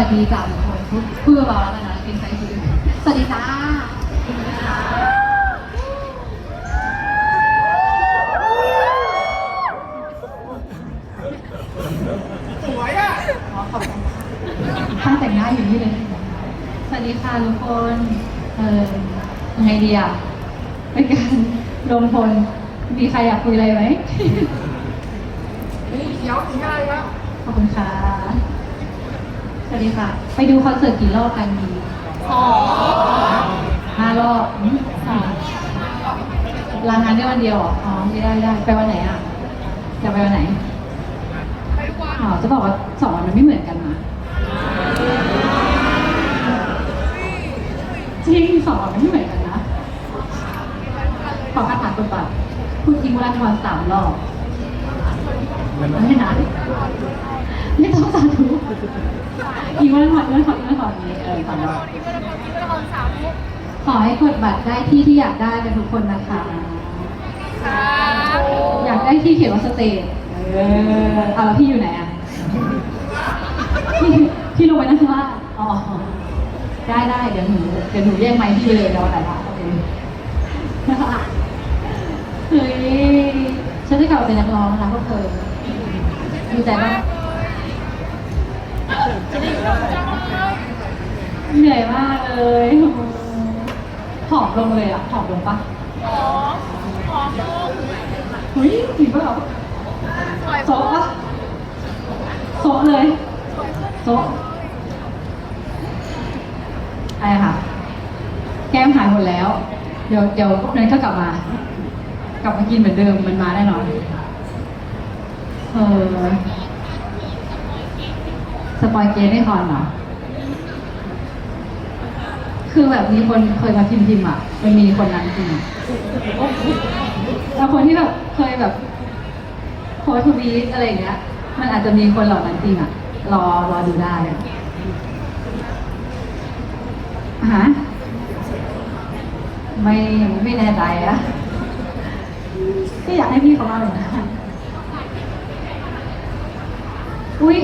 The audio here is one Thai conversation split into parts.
สวัสดีจ้าทุกคนพูดพูดเบาๆแล้วกันนะเป็นใจคนอื่นสวัสดีจ้าสวยอะอ๋อขอบคุณช่างแต่งหน้าอยู่นี่เลย สวัสดีค่ะทุกคน เออยังไงดีอะเป็นการรวมพล มีใครอยากคุยอะไรไหมนี่เขียวสีอะไรวะขอบคุณค่ะ สวัสดีค่ะ ไปดูคอนเสิร์ตกี่รอบกันดีสองห้ารอบอืมสามลางานได้วันเดียวเหรออ๋อไม่ได้ได้ ไปวันไหนอะ จะไปวันไหนไปวันอ๋อจะบอกว่าสองวันมันไม่เหมือนกันนะจริงสองวันมันไม่เหมือนกันนะขอคาถาคุณก่อนพูดทิ้งเวลาทอนสามรอบไม่นาน ไม่ต้องสาธุอีกวันถอดอีกวันถอดอีกวันถอดนี้เออสามรอบขอให้กดบัตรได้ที่ที่อยากได้กันทุกคนนะคะ อยากได้ที่เขียนว่าสเตจเออเอาแล้วพี่อยู่ไหนอะพี่พี่ลงไปนั่งข้างล่างอ๋อได้ได้เดี๋ยวหนูเดี๋ยวหนูแย่งไมค์พี่ไปเลยเดี๋ยววันไหนละโอเคเฮ้ยฉันได้กลับมาเป็นนักร้องนะพวกเธอดีใจปะ เหนื่อยมากเลยหอมลงเลยอะหอมลงปะเฮ้ยจริงปะเหรอโซะปะโซะเลยโซะอะไรค่ะ แก้มหายหมดแล้ว เดี๋ยวเดี๋ยวพวกนั้นก็กลับมา กลับมากินเหมือนเดิมมันมาแน่นอน เออส ปอยเกมไม่คอนเหรอ คือแบบมีคนเคยมาพิมพ์พิมพ์อะ มันมีคนนั้นจริงแล้วคนที่แบบเคยแบบโพสทวีตอะไรอย่างเงี้ย มันอาจจะมีคนเหล่านั้นจริงอะ รอรอดูได้ฮะไม่ไม่แน่ใจอะก็อยากให้พี่เขามาเลยนะอุ้ย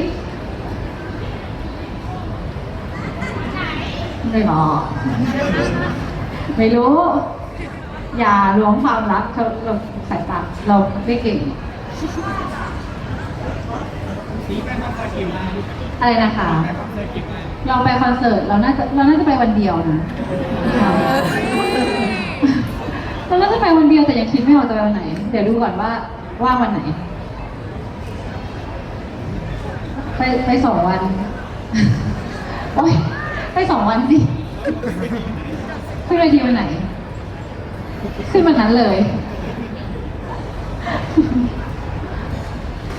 ไม่บอกไม่รู้ อย่าลวงความลับเขาเราสายตาเราไม่เก่ง อะไรนะคะแป้งต้องคอยกินนะเราไปคอนเสิร์ตเราน่าจะเราน่าจะไปวันเดียวนะเราน่าจะไปวันเดียวแต่ยังคิดไม่ออกจะไปวันไหน เดี๋ยวดูก่อนว่าว่างวันไหน ไปไปสองวัน โอ๊ย ไปสองวันสิ ขึ้นเวทีวันไหน ขึ้นวันนั้นเลย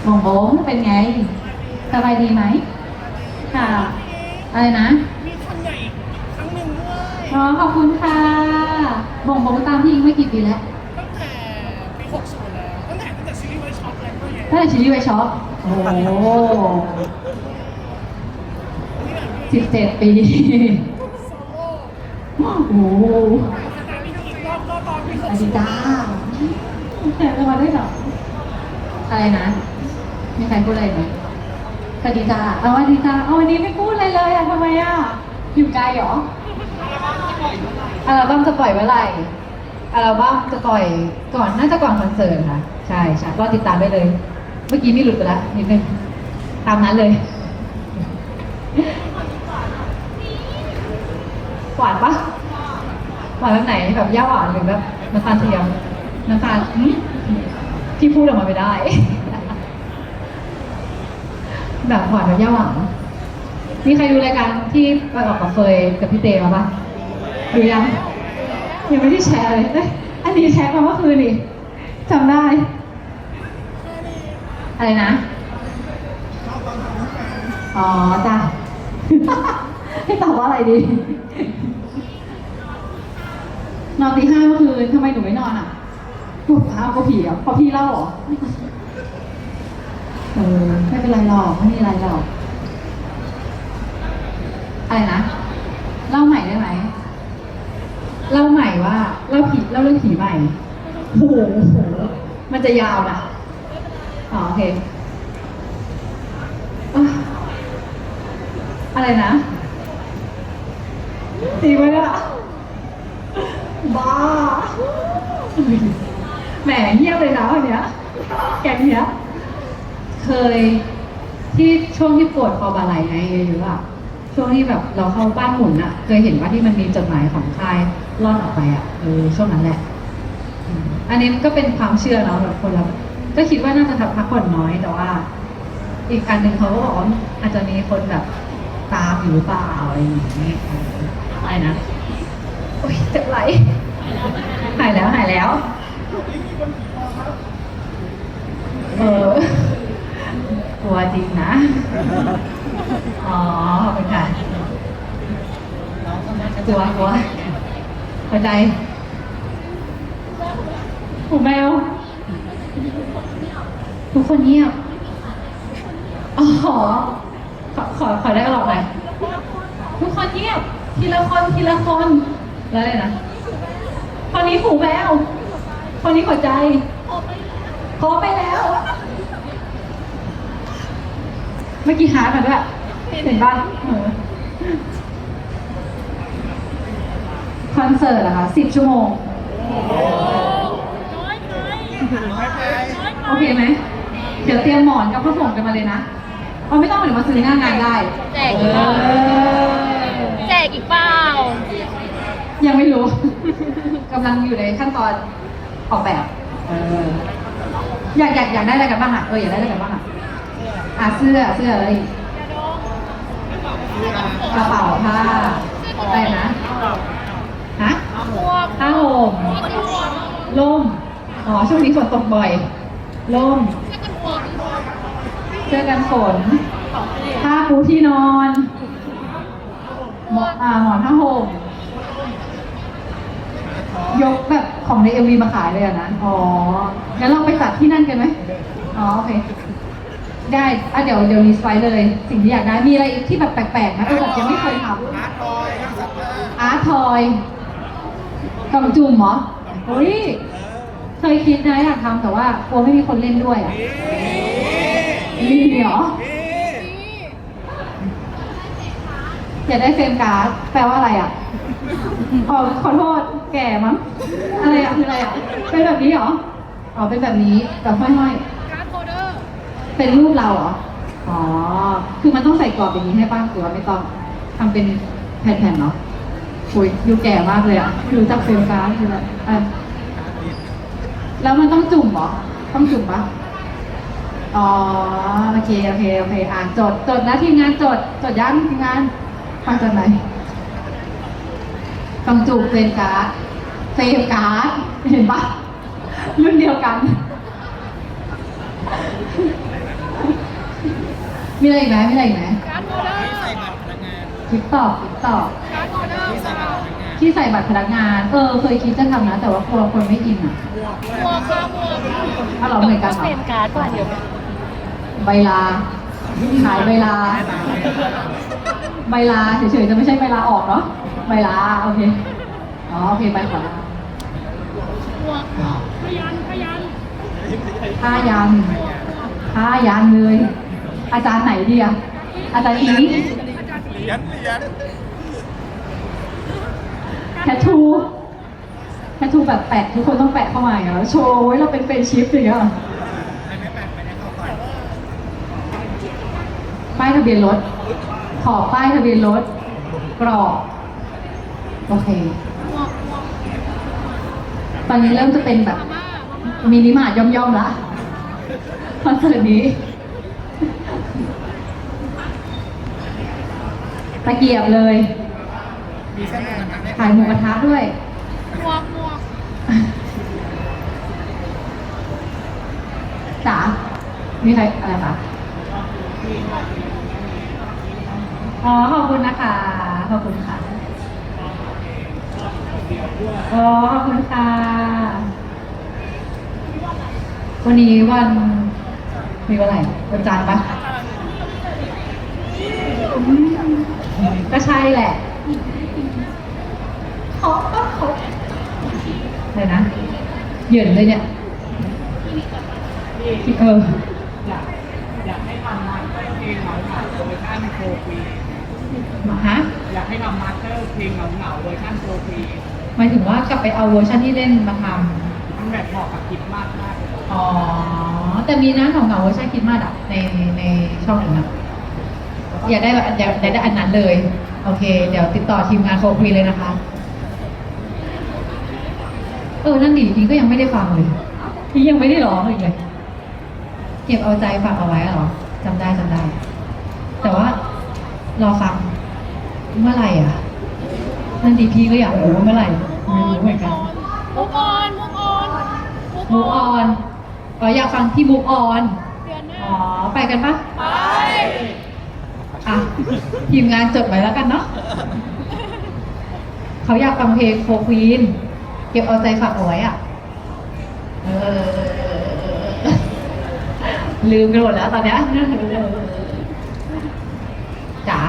มองโบ้งเป็นไง สบายดีไหม ค่ะ อะไรนะ มีครั้งใหญ่ครั้งหนึ่งด้วยอ๋อขอบคุณค่ะบ่งบงตามพี่อิงไม่กี่ปีแล้ว ตั้งแต่ปี60แล้ว ตั้งแต่ตั้งแต่ซีรีส์ไวท์ช็อปอะไรก็ยังตั้งแต่ชิลลี่ไวช็อปโอ้ สิบเจ็ดปี โอ้โหสถานีอีกรอบก็ตอนปีสวัสดีจ้าแต่จะมาได้หรอ อะไรนะ มีใครพูดอะไรไหมสวัสดีจ้าเอาวัสดีจ้าเอาวันนี้ไม่พูดอะไรเลยอะทำไมอะอยู่ไกลเหรอ อัลบั้มจะปล่อยเมื่อไหร่ อัลบั้มจะปล่อยก่อนน่าจะก่อนคอนเสิร์ตค่ะ ใช่ใช่รอติดตามได้เลย เมื่อกี้มีหลุดไปแล้วนิดนึง ตามนั้นเลย หวานปะหวานแบบไหนแบบย่าหวานหรือแบบน้ำตาลเทียมน้ำตาลที่พูดออกมาไม่ได้ แบบหวานแบบย่าหวานมีใครดูรายการที่ไปออกกับเฟยกับพี่เตมาปะดูยังยังไม่ได้แชร์เลยเอ้ยอันนี้แชร์มาเมื่อคืนนี่จำได้ อะไรนะ อ๋อจ้ะให้ตอบว่าอะไรดี นอนตีห้าเมื่อคืนทำไมหนูไม่นอนอะปวดเท้าก็ผีอะเพราะพี่เล่าเหรอเออไม่เป็นไรหรอกไม่มีอะไรหรอกอะไรนะเล่าใหม่ได้ไหมเล่าใหม่ว่าเล่าผีเล่าเรื่องผีใหม่โอ้โหมันจะยาวนะอ๋อโอเคอะไรนะจริงไหมเนี่ย บ้าแหมเงียบเลยนะวันเนี้ยแกเนี้ย เคยที่ช่วงที่ปวดคอบาไหลไงเยอะๆอะช่วงที่แบบเราเข้าบ้านหมุนอะเคยเห็นว่าที่มันมีจดหมายของใครร่อนออกไปอะเออช่วงนั้นแหละ อันนี้ก็เป็นความเชื่อเนาะแบบคนเราก็คิดว่าน่าจะทำพักผ่อนน้อยแต่ว่า อีกอันหนึ่งเขาก็บอกว่าอาจจะมีคนแบบตามอยู่หรือเปล่าอะไรอย่างนี้เอออะไรนะ โอ้ยเจ็บไหลหายแล้วหายแล้ว เออกลัวจริงนะ อ๋อขอบคุณค่ะกลัวกลัวเข้าใจหูแมว ทุกคนเงียบอ๋อขอ ขอ ขอได้หรอกไหมทุกคนเงียบ ทีละคน ทีละคน แล้วเลยนะคนนี้หูแมวคนนี้หัวใจขอไปแล้ว เมื่อกี้หากันด้วยเห็นป่ะเออคอนเสิร์ตเหรอคะสิบชั่วโมง โอเคไหม เดี๋ยวเตรียมหมอนกับผ้าห่มกันมาเลยนะเอาไม่ต้องเดี๋ยวมาซื้อหน้างานได้ แจกเออีกเปล่าอแจกอีกเปล่า ยังไม่รู้ กำลังอยู่ในขั้นตอนออกแบบเอออยากอยากอยากได้อะไรกันบ้างอะเอออยากได้อะไรกันบ้างอะอะเสื้อเสื้ออะไรอีกกระเป๋าผ้าอะไรนะฮะผ้าห่มล่มอ๋อช่วงนี้ฝนตกบ่อยล่มเสื้อกันฝนผ้าปูที่นอนหมอนผ้าห่ม ยกแบบของในเอวีมาขายเลยอะนะ อ๋อ งั้นเราไปจัดที่นั่นกันไหมอ๋อ โอเค ได้อะเดี๋ยวเดี๋ยวลิสต์ไว้เลย สิ่งที่อยากได้ มีอะไรอีกที่แบบแปลกๆไหมเออแบบยังไม่เคยทำ อาร์ตทอยข้างสัตว์อาร์ตทอยกล่องจุ่มเหรอเฮ้ย เคยคิดนะอยากทำแต่ว่ากลัวไม่มีคนเล่นด้วยอะมีเหรอ อยากได้เฟรมการ์ดแปลว่าอะไรอะอ๋อขอโทษ แก่มั้งอะไรอะคืออะไรอะเป็นแบบนี้เหรออ๋อเป็นแบบนี้แบบห้อยๆการโฮเดอร์เป็นรูปเราเหรออ๋อคือมันต้องใส่กรอบอย่างนี้ให้ป้าหรือว่าไม่ต้องทำเป็นแผ่นๆเนาะโอ้ยยูแก่มากเลยอะไม่รู้จักเฟรมการ์ดคืออะไรอะแล้วมันต้องจุ่มเหรอต้องจุ่มปะอ๋อโอเคโอเคโอเคอ่านจดจดนะทีมงานจดจดยังทีมงานฟังจดไหน ต้องจุ่มเฟรมการ์ดเฟรมการ์ดเห็นปะรุ่นเดียวกัน มีอะไรอีกไหมมีอะไรอีกไหมการ์ดโฮลเดอร์คลิปตอบคลิปตอบการ์ดโฮลเดอร์เปล่าที่ใส่บัตรพนักงาน เออ เคยคิดจะทำนะ แต่ว่ากลัวคนไม่อินอะหมวกค่ะหมวกถ้าเราเหมือนกันเหรอเฟรมการ์ดกว่าเดียวใบลา ขายใบลา ใบลาเฉยๆจะไม่ใช่ใบลาออกเนาะ ใบลาโอเค อ๋อโอเคใบขอลาหมวกพยันพยันผ้ายันผ้ายันเลย อาจารย์ไหนดีอะอาจารย์อีเหรียญเหรียญแททูแททูแบบแปะทุกคนต้องแปะเข้ามาอย่างเงี้ยแล้วโชว์ไว้เราเป็นเฟรนชิพอย่างเงี้ยไม่แปลกไม่ได้เข้าก่อนป้ายทะเบียนรถ ขอป้ายทะเบียนรถกรอบ โอเค ตอนนี้เริ่มจะเป็นแบบมาม่ามาม่ามินิมาร์ทย่อมๆละคอนเสิร์ตนี้ ตะเกียบเลยมีเส้นเงินทางได้ขายหมูกระทะด้วยหมวกหมวกจ๋ามีใครอะไรคะอ๋อขอบคุณนะคะ ขอบคุณค่ะ อ๋อขอบคุณค่ะ วันนี้วันมีวันอะไรวันจันทร์ปะอืมก็ใช่แหละเขาก็เขาอะไรนะ เหยินเลยเนี่ยเอออยากอยากให้ทำนะเพลงหลังผ่านโปรโมชั่นโคปีฮะอยากให้ทำมาสเตอร์เพลงเหงาๆเวอร์ชันโปรฟี หมายถึงว่ากลับไปเอาเวอร์ชันที่เล่นมาทมันแบบเหมาะกับคริดมากมากเลยำอ๋อ แต่มีนะของเก่าๆเวอร์ชันคิดมาดับในในช่องหนึ่งนะอยากได้แบบอยากอยากได้อันนั้นเลย โอเค เดี๋ยวติดต่อทีมงานโฟร์ฟรีเลยนะคะ เออ นั่นดิพี่ก็ยังไม่ได้ฟังเลยพี่ยังไม่ได้ร้องอีกเลย เก็บเอาใจฝากเอาไว้เหรอจำได้จำได้ แต่ว่ารอฟังเมื่อไหร่อะ นั่นดิพี่ก็อยากรู้ว่าเมื่อไหร่ไม่รู้เหมือนกันมุกออนมุกออนมูออนอ๋ออยากฟังที่มูออนเดือนหน้าอ๋อไปกันปะไปอะทีมงานจดไว้แล้วกันเนาะเขาอยากฟังเพลงโฟควีนเก็บเอาใจฝากเอาไว้อะเออลืมกันหมดแล้วตอนเนี้ยจ๋า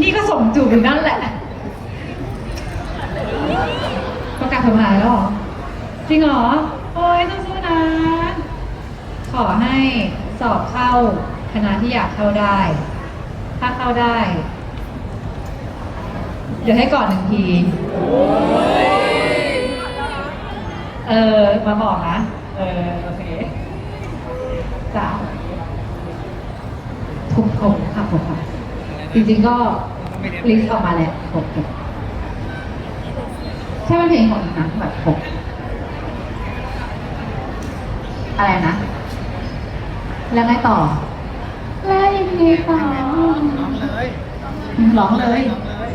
นี่ก็ส่งจูบอยู่นั่นแหละ ประกาศผลมายแล้วเหรอ จริงเหรอ โอ้ยสู้ๆนะ ขอให้สอบเข้าคณะที่อยากเข้าได้ ถ้าเข้าได้ เดี๋ยวให้ก่อนหนึ่งที เออ มาบอกนะ เออ โอเคจ้าทุกคนค่ะผมค่ะ จริงๆก็ลิสต์ออกมาแล้วครบครับ ใช่เป็นเพลงของอีกนะแบบครบอะไรนะ แล้วไงต่อ แล้วยังไงต่อน้องเลยร้องเลย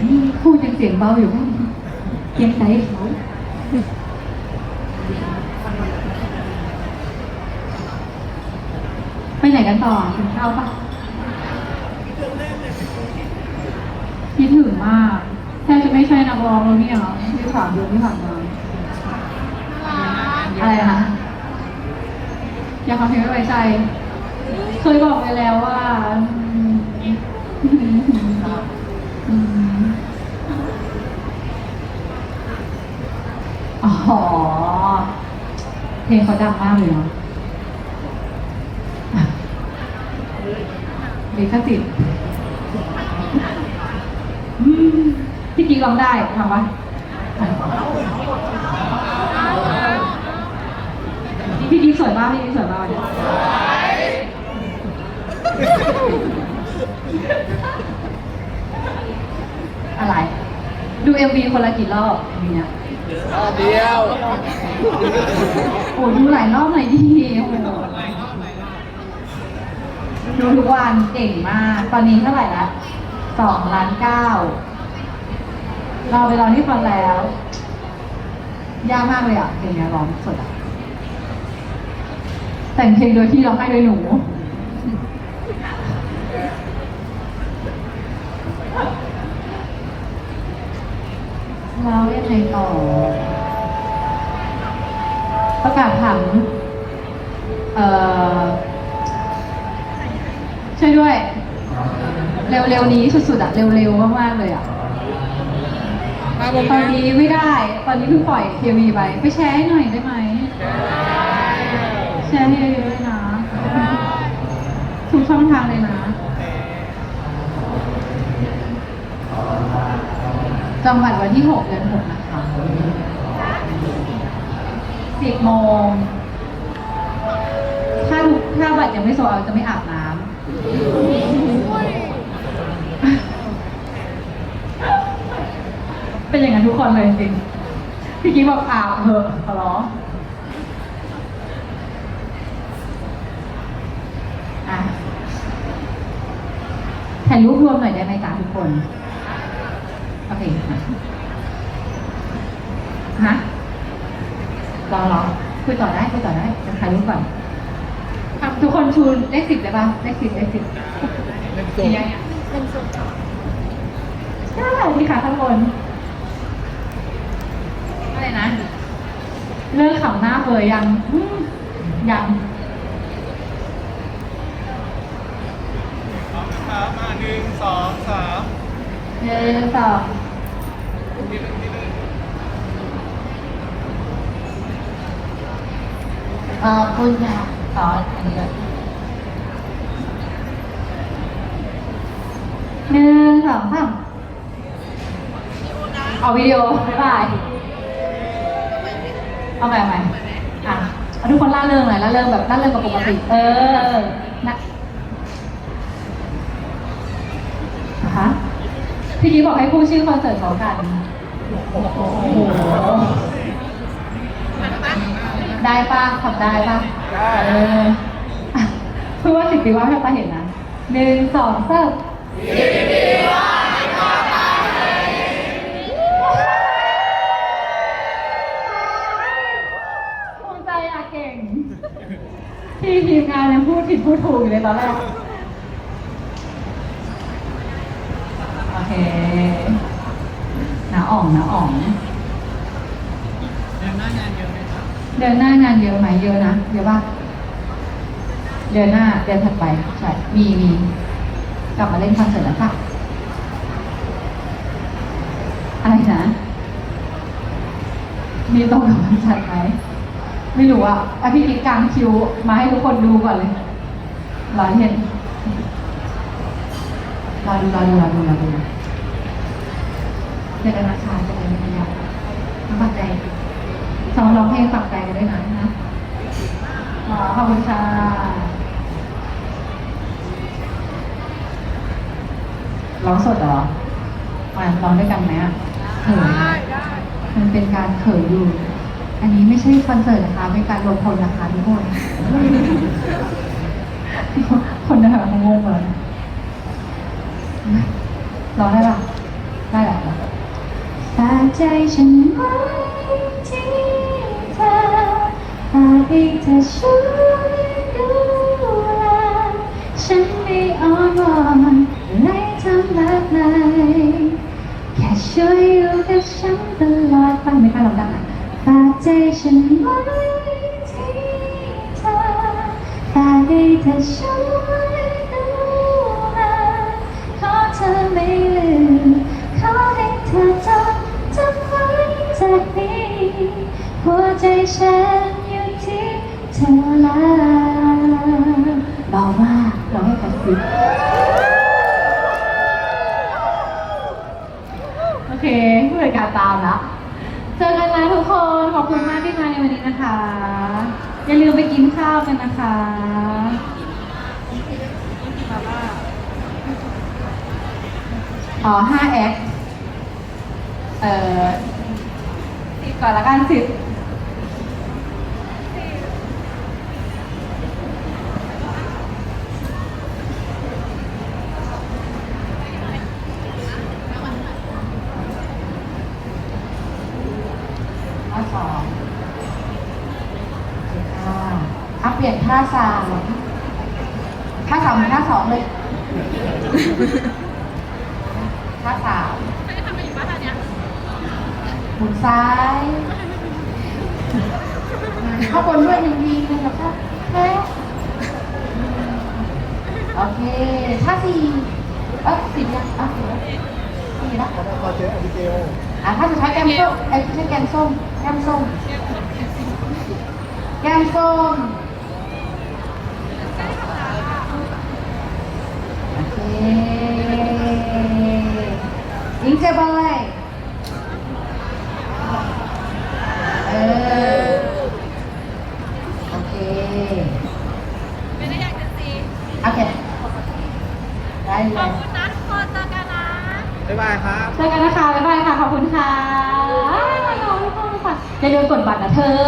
นี่พูดยังเสียงเบาอยู่เกียงใจเขาไปไหนกันต่อกินข้าวปะคิดถึงมาก แทบจะไม่ใช่นักร้องแล้วเนี่ยที่สามเดือนที่ผ่านมาอะไรนะอยากฟังเพลงไม่ไว้ใจเคยบอกไปแล้วว่าอืมอืมอ๋อเพลงเขาดังมากเลยเนาะลิขสิทธิ์อืม พี่กิ๊กร้องได้ทำปะพี่กิ๊กสวยมากพี่กิ๊กสวยมากวันนี้อะไร ดูเอ็มวีคนละกี่รอบมีเนี่ยรอบเดียวโอ้ดูหลายรอบหน่อยดิโอ้โหดูทุกวันเก่งมาก ตอนนี้เท่าไหร่ละสองล้านเก้า เราไปรองที่ฟันแล้ว ยากมากเลยอะเพลงนี้ร้องสดอะแต่งเพลงโดยที่ร้องให้โดยหนูแล้วยังไงต่อ ประกาศผังเอ่อช่วยด้วย เร็วๆนี้สุดๆอะ เร็วๆมากๆเลยอะ ตอนนี้ไม่ได้ ตอนนี้เพิ่งปล่อยเคมีไป ไปแชร์ให้หน่อยได้ไหม แชร์ให้เยอะๆนะ ทุกช่องทางเลยนะจังหวัดวันที่ 6 เดือน6นะคะ10โมง ถ้าถ้าบัตรยังไม่โซเอาจะไม่อาบน้ำ เป็นอย่างนั้นทุกคนเลยจริงๆพี่กิ๊กบอกอาบเถอะขอร้องอะถ่ายรูปรวมหน่อยได้ไหมจ๊ะทุกคน โอเคค่ะฮะรอรอคุยต่อได้คุยต่อได้จะถ่ายรูปก่อนครับทุกคนชูเลขสิบได้ป่ะเลขสิบเลขสิบเล่นดียังเนี่ยใช่ดีค่ะข้างบน อะไรนะ เลิกขำหน้าเบอร์ยังอืมยังครับมาหนึ่งสองสามเดินสองเอ่อคุณค่ะสอนอันนี้เลยหนึ่งสององสามเอาวิดีโอบ๊ายบาย เอาใหม่เอาใหม่อะเอาทุกคนล่าเริงหน่อยล่าเริงแบบล่าเริงกว่าปกติ เออนะนะคะพี่กี้บอกให้พูดชื่อคอนเสิร์ตเขากัน โอ้โห ได้ป่ะทำได้ป่ะได้เอออะพูดว่าสิบปีว่าให้ตาเห็นนะหนึ่งสองสามภูมิใจอะเก่ง ที่ทีมงานยังพูดผิดพูดถูกอยู่เลยตอนแรก โอเคน้าอ่องน้าอ่อง เดินหน้างานเยอะไหมครับเดือนหน้างานเยอะไหมเยอะนะเยอะปะเดือนหน้าเดือนถัดไปใช่มีมีกลับมาเล่นคอนเสิร์ตแล้วป่ะอะไรนะ มีตรงกับวันจัดไหม ไม่รู้อะอะพี่กิ๊กกางคิวมาให้ทุกคนดูก่อนเลยรอเห็นรอดูรอดูรอดูรอดูเจอกันนะคะเจอกันนะคะน้ำปัจจัยสอนร้องเพลงฝักใจกันด้วยนะนะขอบคุณค่ะร้องสดเหรอมาร้องด้วยกันไหมอะเขินมันเป็นการเขินอยู่ อันนี้ไม่ใช่คอนเสิร์ตนะคะเป็นการรวมพลนะคะทุกคนคนนเขางงเลยร้องได้ปะได้แหละฝากใจฉันไว้ที่เธอฝากให้เธอช่วยดูแลฉันไม่อ้อนวอนและทำแบบไหนแค่ช่วยอยู่กับฉันตลอดไปไม่กล้าร้องดังอะ ใจฉันไว้ที่เธอฝากให้เธอช่วยดูแลขอเธอไม่ลืมขอให้เธอจำจำไว้จากนี้หัวใจฉันอยู่ที่เธอแล้วเบามากร้องให้กระซิโอเคผู้จัดการตามละเจอกันนะทุกคน ขอบคุณมากที่มาในวันนี้นะคะ อย่าลืมไปกินข้าวกันนะคะอ๋อ 5x เอ่อสิบก่อนละกันสิบท่าสองโอเคค่ะอะเปลี่ยน ท่าสามท่าสามเป็นท่าสองเลยท่าสามหมุนซ้ายข้าบนด้วยหนึ่งทีนึ่งกับท่าแค่โอเคท่าสี่เอ้ยสี่ยังอะสี่แล้วสี่แล้วพอเจออบิเกลอะถ้าสุดท้ายแกมส้มไอ้ยไม่ใช่แกมส้มแกมส้มแกมส้ม โอเค ยิงเจบอยเออโอเคไม่ได้อยากจะซีโอเคได้เลขอบยคุณนะทุกคนเจอกันนะ บ๊ายบายครับ เจอกันนะคะบ๊ายบายค่ะ ขอบคุณค่ะอ้าวน้องทุกคนค่ะอย่าลืมกดบัตรนะเธอ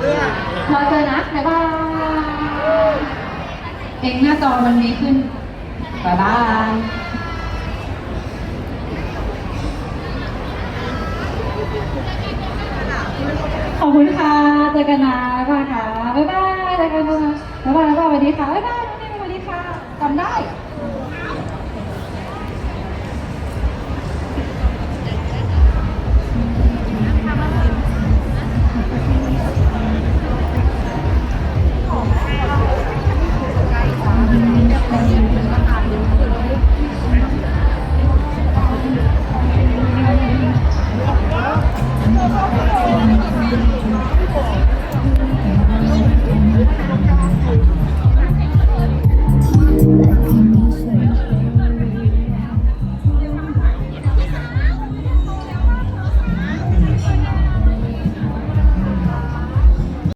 เรื่อง รอเจอนะบ๊ายบายเองหน้าจอมันมีขึ้น บ๊ายบายขอบคุณค่ะเจอกันนะบ๊ายบายค่ะบ๊ายบายเจอกันนะบ๊ายบายบ๊ายบายสวัสดีค่ะบ๊ายบายน้องนิ่มสวัสดีค่ะจำได้